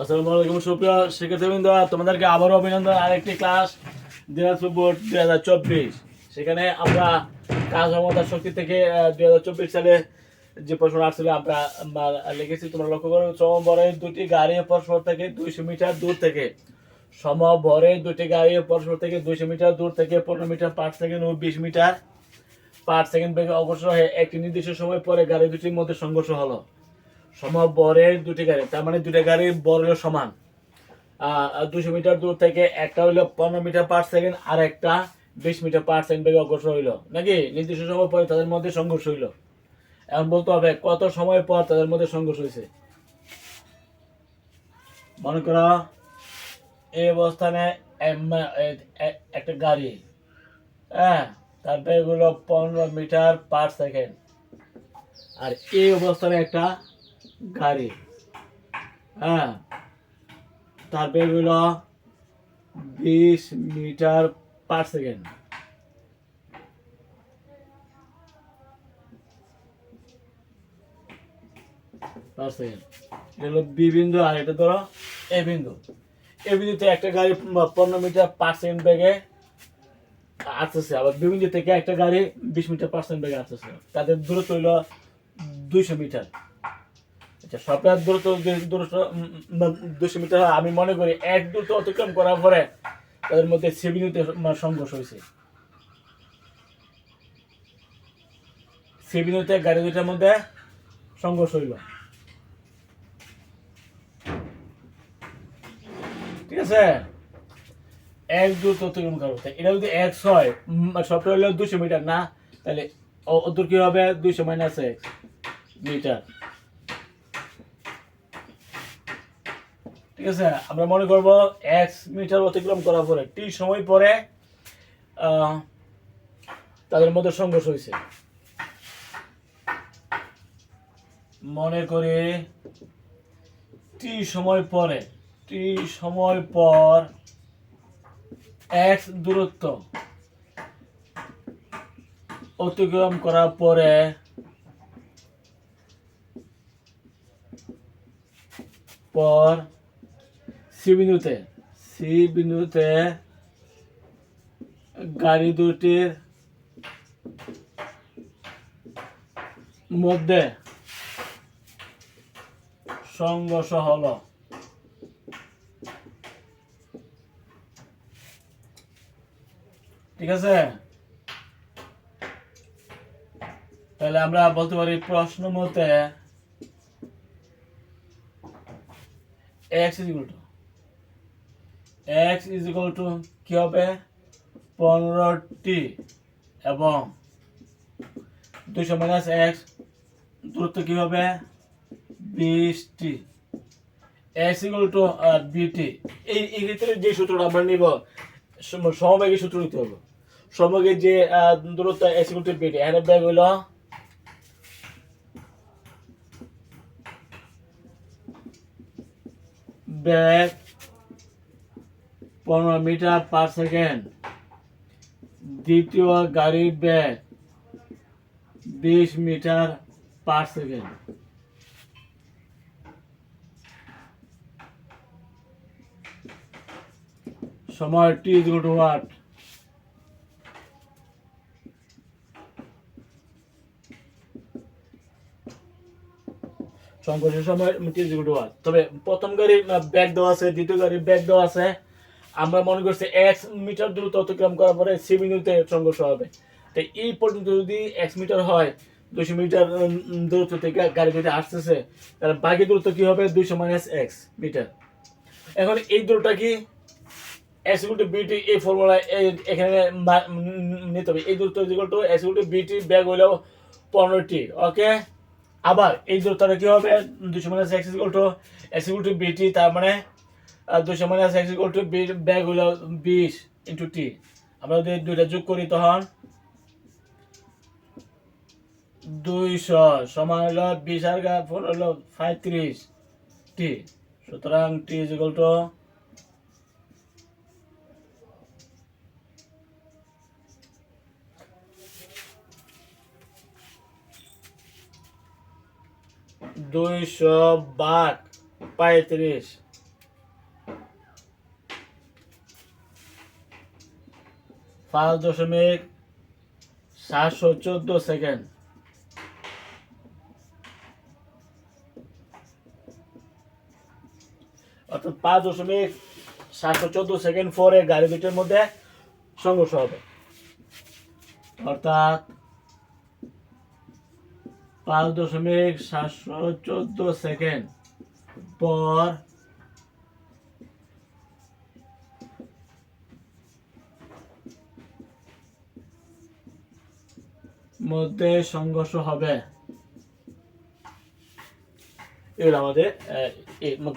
আসসালামু আলাইকুম, সুপ্রিয় শিক্ষার্থীবৃন্দ। তোমাদেরকে আবারও অভিনন্দন। আরেকটি ক্লাস, দিনাজপুর বোর্ড দুই হাজার চব্বিশ। সেখানে আমরা কাজ ক্ষমতা শক্তি থেকে দুই হাজার চব্বিশ সালে যে প্রশ্ন আসছিল, আমরা লিখেছি, তোমরা লক্ষ্য করো সমভরের দুটি গাড়ি পরস্পর থেকে দুইশো মিটার দূর থেকে। সমভরের দুটি গাড়ি পরস্পর থেকে দুইশো মিটার দূর থেকে পনেরো মিটার পাঁচ সেকেন্ড ও বিশ মিটার পার সেকেন্ড বেগে অগ্রসর হয়ে একটি নির্দিষ্ট সময় পরে গাড়ি দুটির মধ্যে সংঘর্ষ হলো। সমবরের দুটি গাড়ি, তার মানে দুটি গাড়ির বর হলো সমান দুশো মিটার দূর থেকে একটা হইল পনেরো মিটার পার সেকেন্ড আর একটা বিশ মিটার পার সেকেন্ড বেগে অগ্রসর হইল। নাকি? নির্দিষ্ট সময় পরে তাদের মধ্যে সংঘর্ষ হইল। এখন বলতে হবে, কত সময় পর তাদের মধ্যে সংঘর্ষ হয়েছে মনে করো, এই অবস্থানে একটা গাড়ি হ্যাঁ তারপরে এগুলো পনেরো মিটার পার সেকেন্ড আর এই অবস্থানে একটা গাড়ি। হ্যাঁ। তারপরে হলো বিশ metre per second per second এটা হলো বি বিন্দু আর এটা ধরো এ বিন্দু। এ বিন্দুতে একটা গাড়ি পনেরো মিটার পার সেকেন্ড বেগে আসতেছে। আবার বি বিন্দু থেকে একটা গাড়ি বিশ মিটার পার সেকেন্ড বেগে আসতেছে। তাদের দূরত্ব হইল দুইশো মিটার। আচ্ছা সপ্তাহের দূরত্ব দূরত্ব দুশো মিটার আমি মনে করি এক দূরত্ব অতিক্রম করার পরে তাদের মধ্যে সেভিনিতে সংঘর্ষ হয়েছে। সেভিনিতে গাড়ি দুটার মধ্যে সংঘর্ষ হইল। ঠিক আছে? এক দূরত্ব অতিক্রম করব তা এটা যদি এক্স হয় সপ্তাহ হলো দুশো মিটার, না? তাহলে ওর কি হবে? দুইশো মাইনাস এক্স মিটার। ঠিক আছে? আমরা মনে করব এক্স মিটার অতিক্রম করার পরে টি সময় পরে তাদের মধ্যে সংঘর্ষ হয়েছে। মনে করি টি সময় পরে টি সময় পর এক্স দূরত্ব অতিক্রম করার পরে পর সি বিন্দুতে সি বিন্দুতে গাড়ি দুটির মধ্যে সংঘর্ষ হল। ঠিক আছে? তাহলে আমরা বলতে পারি প্রশ্ন মতে X equal to X is equal to কী হবে? পনেরোটি। এবং দুশো মাইনাস এক্স দূরত্ব কী হবে? বিশটি। এক্স ইকুয়াল টু বিটি এই এই ক্ষেত্রে যে সূত্রটা আমরা নিব, সম- সমবেগের সূত্র নিতে হবে। সমবেগের যে দূরত্ব এক্স ইকুয়াল টু বিটি এর ব্যাগ হইল ব্যাগ পনেরো মিটার পার সেকেন্ড দ্বিতীয় গাড়ির ব্যাগ, বিশ মিটার পার সেকেন্ড সময় টি টু ওয়াট সংঘর্ষের সময় টি টু ওয়াট তবে প্রথম গাড়ি ব্যাগ দেওয়া আছে, দ্বিতীয় গাড়ি ব্যাগ দেওয়া আছে। আমরা মনে করছি এক মিটার দূরত্ব অতিক্রম করার পরে সি বিন্দুতে সংঘর্ষ হবে। তো এই পর্যন্ত যদি এক মিটার হয় দুশো মিটার দূরত্ব থেকে গাড়ি যদি আসতেছে, তাহলে বাকি দূরত্ব কি হবে? দুইশো মাইনাস এক্স মিটার। এখন এই দূরটা কি? এস ইকুয়াল টু বিটি এই ফর্মুলা এখানে নিতে হবে। এই দূরত্ব equal to two BT bag হইল পনেরোটি ওকে আবার এই দূরত্বটা কি হবে? দুশো minus x equal to S equal to তার মানে দুশো minus x equal to B bag হইল বিশ ইন্টু টি আমরা যদি দুইটা যোগ করি তখন দুইশো সমান হলো বিশ আর গা ফোর হলো পঁয়ত্রিশ টি সুতরাং টি ইজ ইকুয়াল টু দুইশো বাঘ, পঁয়ত্রিশ। পাঁচ দশমিক সাতশো চোদ্দ সেকেন্ড। অর্থাৎ পাঁচ দশমিক সাতশো চোদ্দ সেকেন্ড পরে গাড়ি দুটির মধ্যে সংঘর্ষ হবে। অর্থাৎ পাঁচ দশমিক সাতশো চোদ্দ সেকেন্ড পর মধ্যে সংঘর্ষ হবে। এগুলো আমাদের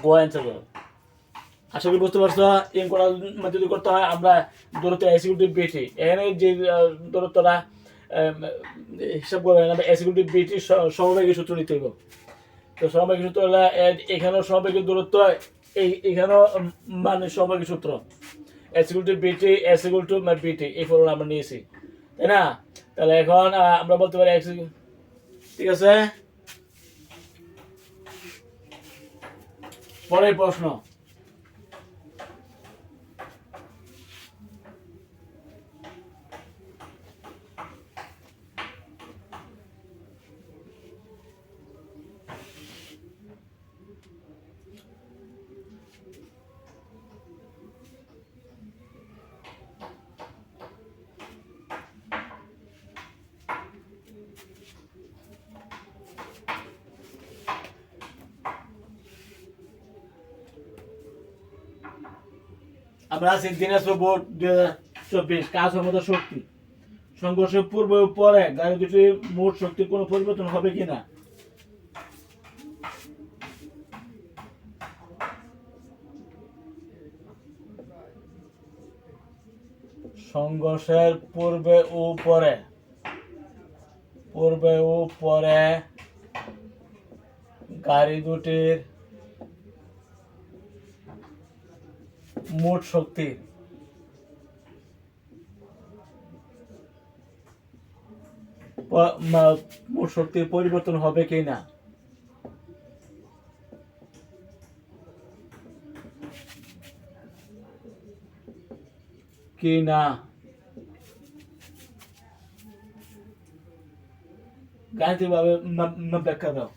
গোয়া অ্যান্সার আশা করি বুঝতে পারছ এম মধ্যে যদি করতে হয়, আমরা দূরত্ব এক্সিকিউটিভ বিটি এখানে যে দূরত্বটা হিসাব করে আমরা এক্সিকিউটিভ বিটি সমবেগী সূত্র নিতে হবে তো সমবেগী সূত্র হলো এখানেও সমবেগী দূরত্ব, এই, এখানেও মানে সমবেগী সূত্র। এক্সিকিউটিভ বিটি এক্সিকিউটিভ বিটি এই ফর্মুলা আমরা নিয়েছি। তাই না? তাহলে এখন আমরা বলতে পারি execu- ঠিক আছে? পরের প্রশ্ন। আমরা আছি দিনাজপুর বোর্ড দুই হাজার চব্বিশ, কাজ ক্ষমতা, শক্তি। সংঘর্ষের পূর্বে পরে গাড়ি দুটির মোট শক্তির কোনো পরিবর্তন হবে কিনা সংঘর্ষের পূর্বে ও পরে। পূর্বে ও পরে গাড়ি দুটির মোট শক্তি। মোট শক্তির পরিবর্তন হবে কি না? কি না? গাণিতিক ভাবে ব্যাখ্যা দাও।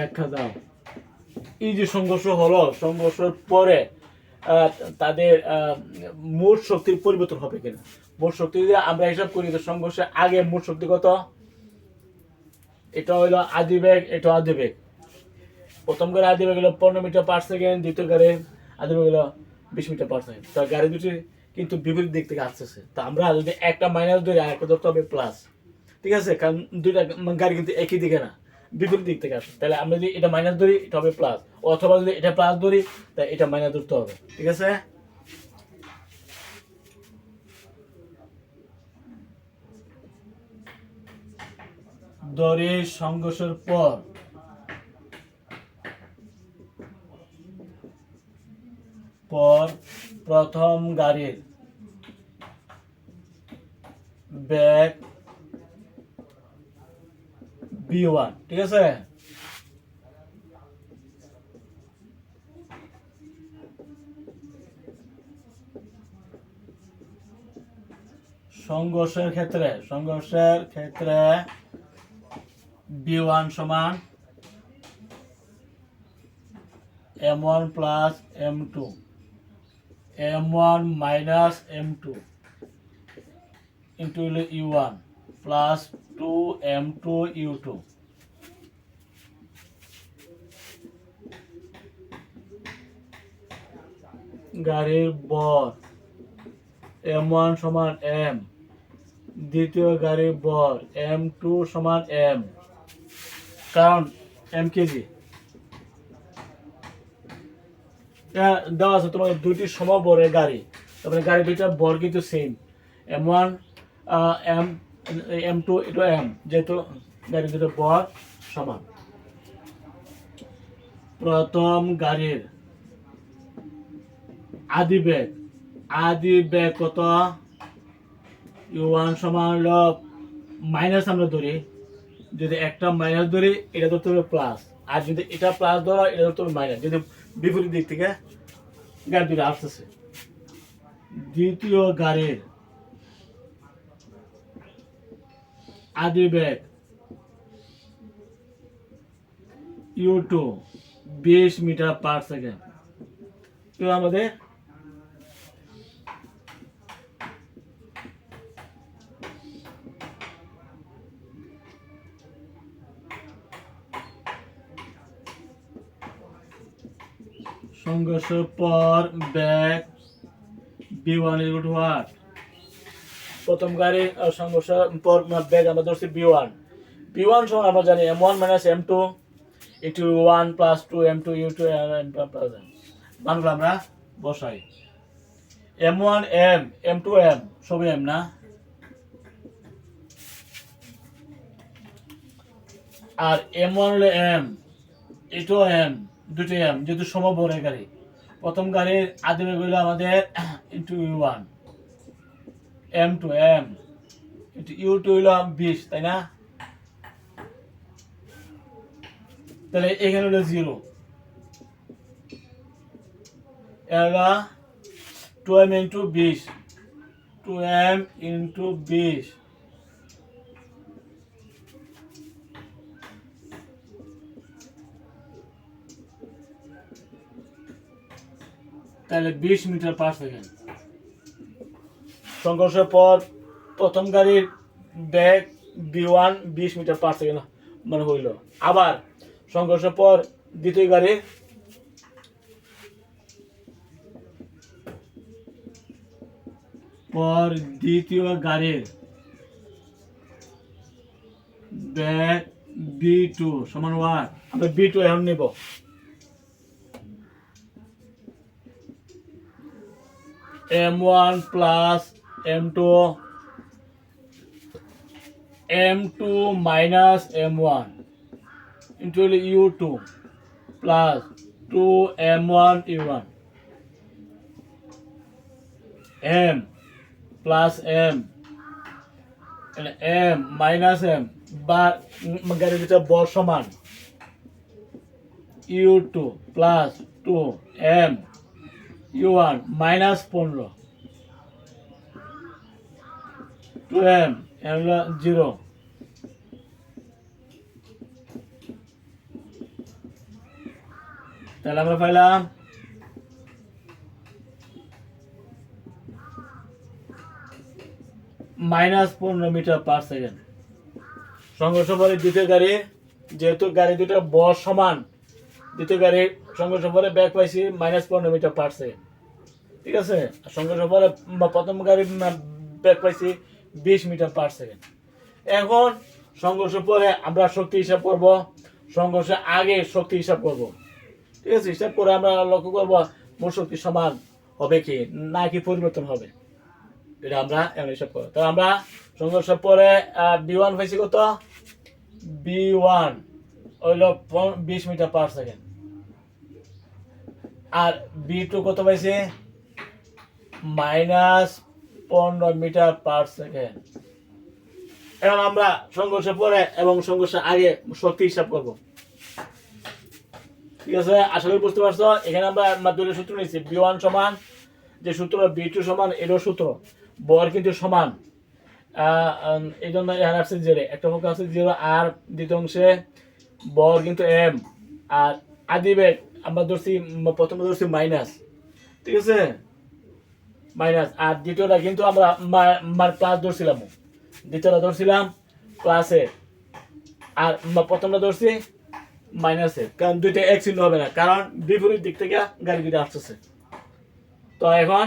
ব্যাখ্যা দাও। এই যে সংঘর্ষ হলো, সংঘর্ষের পরে তাদের মোট শক্তির পরিবর্তন হবে কিনা? মোট শক্তি যদি আমরা হিসাব করি তো সংঘর্ষের আগে মোট শক্তি কত? এটা হলো আদি বেগ, এটা আদি বেগ। প্রথম গাড়ি আদি বেগ হলো পনেরো মিটার পার সেকেন্ড দ্বিতীয় গাড়ি আদি বেগ হলো বিশ মিটার পার সেকেন্ড তো গাড়ি দুটি কিন্তু বিপরীত দিক থেকে আসতেছে। তো আমরা যদি একটা মাইনাস ধরি আর একটা ধরতে হবে প্লাস ঠিক আছে? কারণ দুইটা গাড়ি কিন্তু একই দিকে না। বিপরীত দিক থেকে আসে তাহলে আমরা যদি এটা মাইনাস ধরি, এটা হবে প্লাস অথবা যদি এটা প্লাস ধরি, তাহলে এটা মাইনাস ধরতে হবে। ঠিক আছে? দড়ি সংঘর্ষের পর পর প্রথম গাড়ির ব্যাগ বি ওয়ান ঠিক আছে? সংঘর্ষের ক্ষেত্রে সংঘর্ষের ক্ষেত্রে বি ওয়ান সমান M one plus M two M one minus M two into U one plus two M two U two গাড়ির বর এম ওয়ান সমান এম দ্বিতীয় গাড়ির বর এম টু সমান এম কারণ এম কেজি। দেওয়া আছে তোমার দুইটি সমবরের গাড়ি। তারপরে গাড়ি দুইটার বর কিন্তু same M one M M two এটা এম যেহেতু গাড়ি দুটো বর সমান। প্রথম গাড়ির আদি বেগ আদি বেগ কত? ইউ ওয়ান সমান হলো মাইনাস আমরা ধরি। যদি একটা মাইনাস ধরি, এটা ধরতে হবে প্লাস আর যদি এটা প্লাস ধরো, এটা ধরতে হবে মাইনাস যদি বিপরীত দিক থেকে গাড়ি দুটো আসতেছে। দ্বিতীয় গাড়ির আদি ব্যাগ ইউ টু বিশ মিটার পার সেকেন্ড তো আমাদের সংঘর্ষ পর ব্যাগ বি ওয়ান ইজ প্রথম গাড়ি সংঘর্ষ পর ব্যাগ আমরা ধরছি বি ওয়ান বি ওয়ান সমান আমরা জানি M one minus M two into one plus two M two U two M plus M মানগুলো আমরা বসাই। M one M M two M সবই এম না? আর এম ওয়ান হলো এম এটাও এম দুটো এম যেহেতু সমবরের গাড়ি। প্রথম গাড়ির আদিমে হলো আমাদের into U one M two M U two হলো বিশ তাই না তাহলে এখানে হলো জিরো এরা টু এম ইন্টু বিশ টু এম ইন্টু বিশ তাহলে বিশ মিটার পার সেকেন্ড সংঘর্ষের পর প্রথম গাড়ির ব্যাগ বি ওয়ান বিশ মিটার পার সেকেন্ড মানে হইল। আবার সংঘর্ষের পর দ্বিতীয় গাড়ি পর দ্বিতীয় গাড়ির ব্যাগ বি টু সমান ওয়ান আমরা বি টু এখন নিব। M one plus M two M two minus M one into U two plus two M one U one M plus M M minus M বা উম, গাড়ি বর সমান. U two plus two M U one minus পনেরো two M হলো zero তাহলে আমরা পাইলাম minus পনেরো মিটার পার সেকেন্ড। সংঘর্ষ পরে দ্বিতীয় গাড়ি যেহেতু গাড়ি দুটো বর সমান দ্বিতীয় গাড়ি সংঘর্ষ পরে ব্যাক পাইছি মাইনাস পনেরো মিটার পার সেকেন্ড। ঠিক আছে? সংঘর্ষ উম, প্রথম গাড়ি ব্যাক পাইছি বিশ মিটার পার সেকেন্ড এখন সংঘর্ষ পরে আমরা শক্তি হিসাব করব, সংঘর্ষের আগে শক্তি হিসাব করব। ঠিক আছে? হিসাব করে আমরা লক্ষ্য করব মোট শক্তি সমান হবে কি না কি পরিবর্তন হবে। এটা আমরা এমন হিসাব করব। তাহলে আমরা সংঘর্ষের পরে বি ওয়ান পাইছি কত? বি ওয়ান হইল বিশ মিটার পার সেকেন্ড আর বি টু কত পাইছে? মাইনাস পনেরো মিটার পার সেকেন্ড। এখন আমরা সংঘর্ষের পরে এবং সংঘর্ষের আগে শক্তি হিসাব করব। ঠিক আছে? করি বুঝতে পারছ? এখানে আমরা মাধ্যমিক সূত্র নিয়েছি। বি ওয়ান সমান, যে সূত্র বি টু সমান, এরও সূত্র। বর কিন্তু সমান। এই জন্য এখানে আসছে জিরো। একটা পক্ষ আছে জিরো আর দ্বিতীয় অংশে বর কিন্তু এম। আর আদি বেগ, আমরা ধরছি, প্রথমে ধরছি মাইনাস। ঠিক আছে? মাইনাস আর দ্বিতীয়টা কিন্তু আমরা মার প্লাস ধরছিলাম। দ্বিতীয়টা ধরছিলাম প্লাসে আর প্রথমটা ধরছি মাইনাসে কারণ দুইটা এক চিহ্ন হবে না। কারণ বিপরীত দিক থেকে গাড়ি দুটো আসতেছে। তো এখন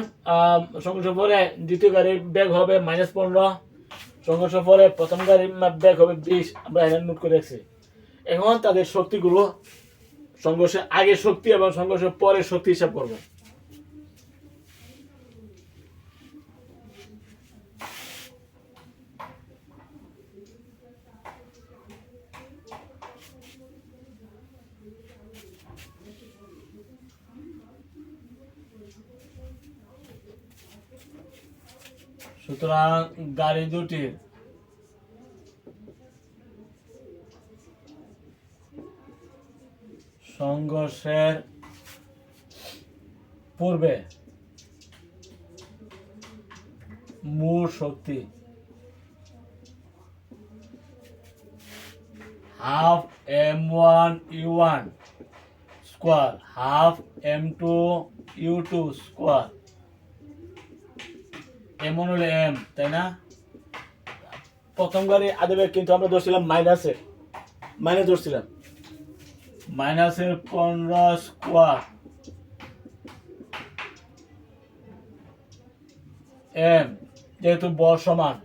সংঘর্ষ পরে দ্বিতীয় গাড়ির ব্যাগ হবে মাইনাস পনেরো। সংঘর্ষ পরে প্রথম গাড়ির ব্যাগ হবে বিশ। আমরা এখানে নোট করে রাখছি। এখন তাদের শক্তিগুলো সংঘর্ষের আগে শক্তি এবং সংঘর্ষের পরে শক্তি হিসাব করব। সুতরাং গাড়ি দুটির সংঘর্ষের পূর্বে মূল শক্তি half M one U one square, half M two U two square. এমন হলে এম, তাই না? প্রথম গাড়ি আদেবে কিন্তু আমরা ধরছিলাম মাইনাসে মাইনাস ধরছিলাম। মাইনাসের পনেরো স্কোয়ার এম, যেহেতু বর সমান।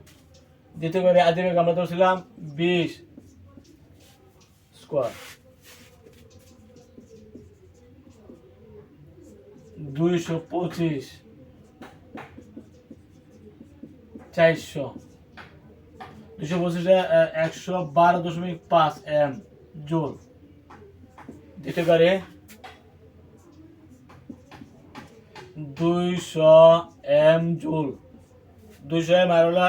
দ্বিতীয় করে আদিবেগ আমরা ধরছিলাম বিশ স্কোয়ার দুইশো পঁচিশ। চারশো। দুশো পঁচিশে একশো বারো দশমিক পাঁচ এম, জুল। দ্বিতীয় গাড়ি দুইশো এম জুল। দুইশো এম আর হলো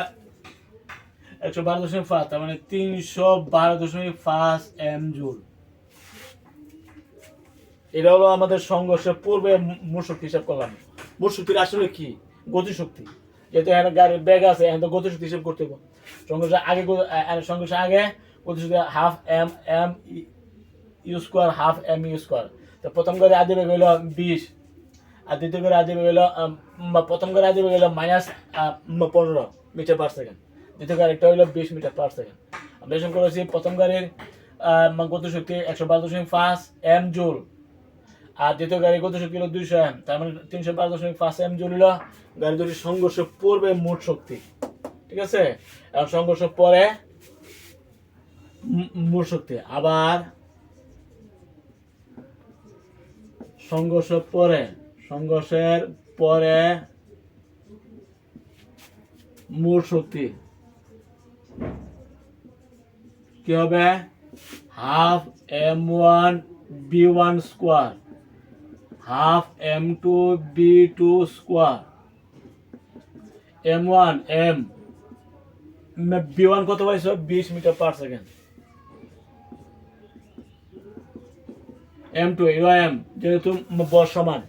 একশো বারো দশমিক পাঁচ, তার মানে তিনশো বারো দশমিক পাঁচ এম জুল। এটা হলো আমাদের সংঘর্ষের পূর্বে মূল শক্তি হিসাব করলাম মূল শক্তির আসলে কি? গতিশক্তি। যেহেতু এখানে গাড়ির ব্যাগ আছে, এখানে তো গতিশক্তি হিসাব করতে হবে। সংঘর্ষের আগে সংঘর্ষের আগে গতিশক্তি half M M U square half M U square তো প্রথম করে আদি বেগ হইল বিশ, আর দ্বিতীয় করে আদি বেগ হইল প্রথম করে আদি বেগ হইল মাইনাস পনেরো মিটার পার সেকেন্ড দ্বিতীয় গাড়ি একটা হইল বিশ মিটার পার সেকেন্ড আমরা করেছি প্রথম গাড়ির গতিশক্তি একশো বারো দশমিক পাঁচ এম জুল আর দ্বিতীয় গাড়ি কত হলো? দুইশো এম। তার মানে তিনশো পাঁচ দশমিক পাঁচ এম জুল গাড়ি দুটি সংঘর্ষ পূর্বে মোট শক্তি। ঠিক আছে? এবং সংঘর্ষ পরে মোট শক্তি। আবার সংঘর্ষ পরে, সংঘর্ষের পরে মোট শক্তি কি হবে? Half M one V one square. Half M two V two square M one M V one কত পাইছো? বিশ metre per second M two U M যেহেতু বর সমান।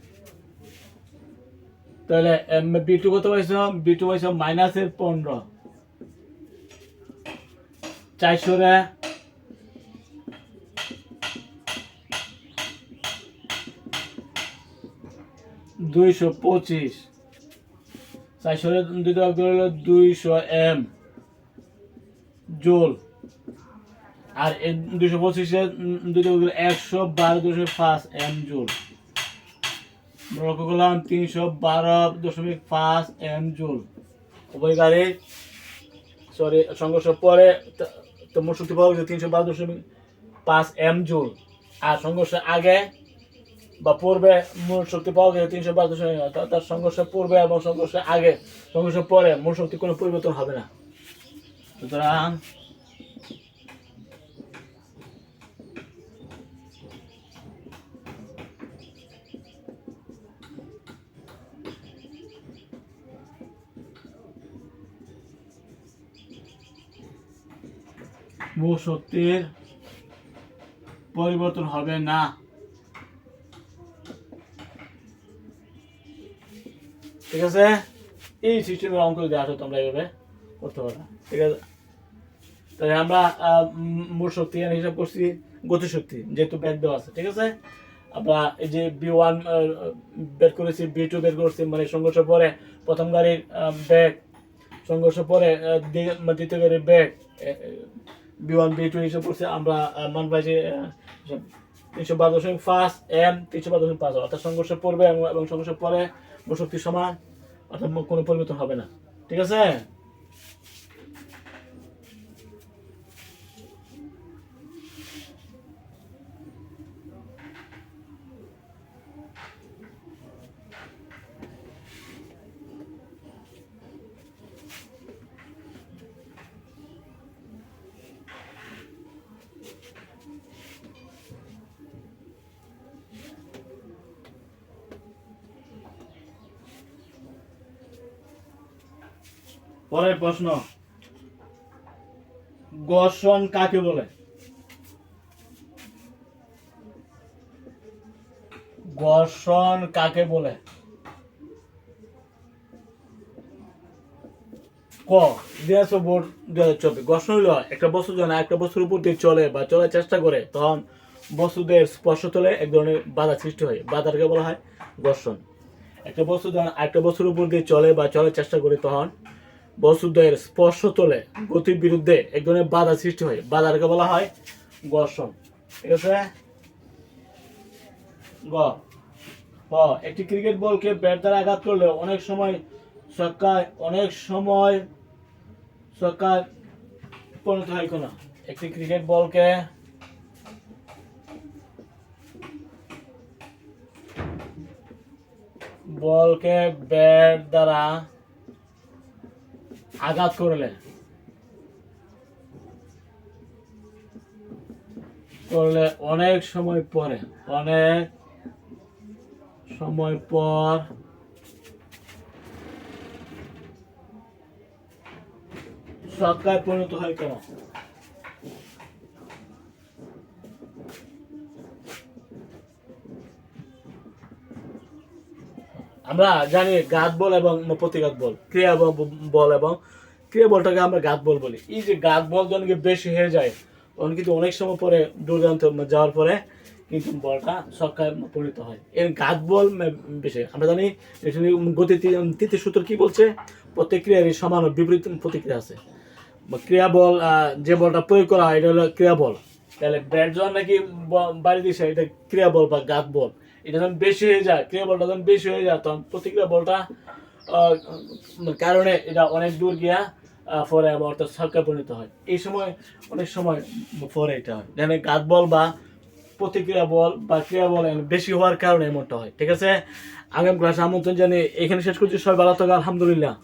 তাহলে এম বি টু কত পাইছো? বি টু পাইছো মাইনাসের পনেরো। চারশো দুইশো পঁচিশ। চারশো ভাগ করে হলো দুইশো এম। জোল। আর দুইশো পঁচিশে করে একশো বারো দশমিক পাঁচ এম জোল। লক্ষ্য করলাম তিনশো বারো দশমিক পাঁচ এম জোল। উভয় গাড়ি, সরি, সংঘর্ষ পরে তো- তো মোট শক্তি পাওয়া গেছে তিনশো বারো দশমিক পাঁচ এম জোল। আর সংঘর্ষ আগে বা পূর্বে মূল শক্তি পাওয়া গেছে তিনশো বারো দশমিক অর্থাৎ তার সংঘর্ষ পূর্বে এবং সংঘর্ষ আগে সংঘর্ষ পরে মূল শক্তি কোনো পরিবর্তন হবে না। সুতরাং মূল শক্তির পরিবর্তন হবে না। ঠিক আছে? এই সিস্টেমের যদি আসো তোমরা এইভাবে করতে পারো। ঠিক আছে? তাহলে আমরা মূল শক্তি এখানে হিসাব করছি গতিশক্তি যেহেতু ব্যাগ দেওয়া আছে, ঠিক আছে? আমরা এই যে বি ওয়ান বের করেছি বি টু বের করছি মানে সংঘর্ষ পরে প্রথম গাড়ির ব্যাগ, সংঘর্ষ পরে মানে দ্বিতীয় গাড়ির ব্যাগ বি ওয়ান বি টু হিসাব করছি, আমরা মান পাইছি তিনশো বারো দশমিক পাঁচ এম তিনশো বারো দশমিক পাঁচ, অর্থাৎ সংঘর্ষ পড়বে এবং সংঘর্ষ পরে শক্তি সমান অর্থাৎ কোনো পরিবর্তন হবে না। ঠিক আছে? পরের প্রশ্ন। ঘর্ষণ কাকে বলে? ঘর্ষণ কাকে বলে? একটা বস্তু যখন একটা বস্তুর উপর দিয়ে চলে বা চলার চেষ্টা করে, তখন বস্তুদের স্পর্শ এক ধরনের বাধা সৃষ্টি হয়। বাধাটাকে বলা হয়? ঘর্ষণ একটা বস্তু যখন একটা বস্তুর উপর দিয়ে চলে বা চলার চেষ্টা করে, তখন বস্তুদের স্পর্শ তোলে গতির বিরুদ্ধে এক ধরনের বাধা সৃষ্টি হয়। বাধাটাকে বলা হয়? ঘর্ষণ। ঠিক আছে? গ। হ। একটি ক্রিকেট বলকে ব্যাট দ্বারা আঘাত করলে অনেক সময় ছক্কায়, অনেক সময় ছক্কায় পরিণত হয় কোনো। একটি ক্রিকেট বলকে বলকে ব্যাট দ্বারা আঘাত করলেন করলে অনেক সময় পরে অনেক সময় পর সৎকায় পরিণত হয় কেন? আমরা জানি গাত বল এবং প্রতিঘাত বল, ক্রিয়া বল এবং ক্রিয়া বলটাকে আমরা গাত বল বলি। এই যে গাত বল যখন বেশি হয়ে যায় তখন কিন্তু অনেক সময় পরে দুর্দান্ত যাওয়ার পরে কিন্তু বলটা সরকার পরিণত হয়। এর গাত বল বেশি আমরা জানি গতি তৃতীয় সূত্র কি বলছে? প্রত্যেক ক্রিয়ারই সমান বিপরীত প্রতিক্রিয়া আছে। ক্রিয়া বল যে বলটা প্রয়োগ করা হয়, এটা হলো ক্রিয়া বল। তাহলে ব্যাট যখন নাকি বাড়ি দিছে, এটা ক্রিয়া বল বা গাত বল। এটা যখন বেশি হয়ে যায়, ক্রিয়া বলটা যখন বেশি হয়ে যায়, তখন প্রতিক্রিয়া বলটা কারণে এটা অনেক দূর গিয়া ফরে আবার অর্থাৎ ছক্কা পরিণত হয়। এই সময় অনেক সময় ফরে এটা হয়। যেন গাত বল বা প্রতিক্রিয়া বল বা ক্রিয়া বল বেশি হওয়ার কারণে এমনটা হয়। ঠিক আছে? আগামী ক্লাস আমন্ত্রণ জানিয়ে এখানে শেষ করছি। সবাই ভালো থাকো আলহামদুলিল্লাহ।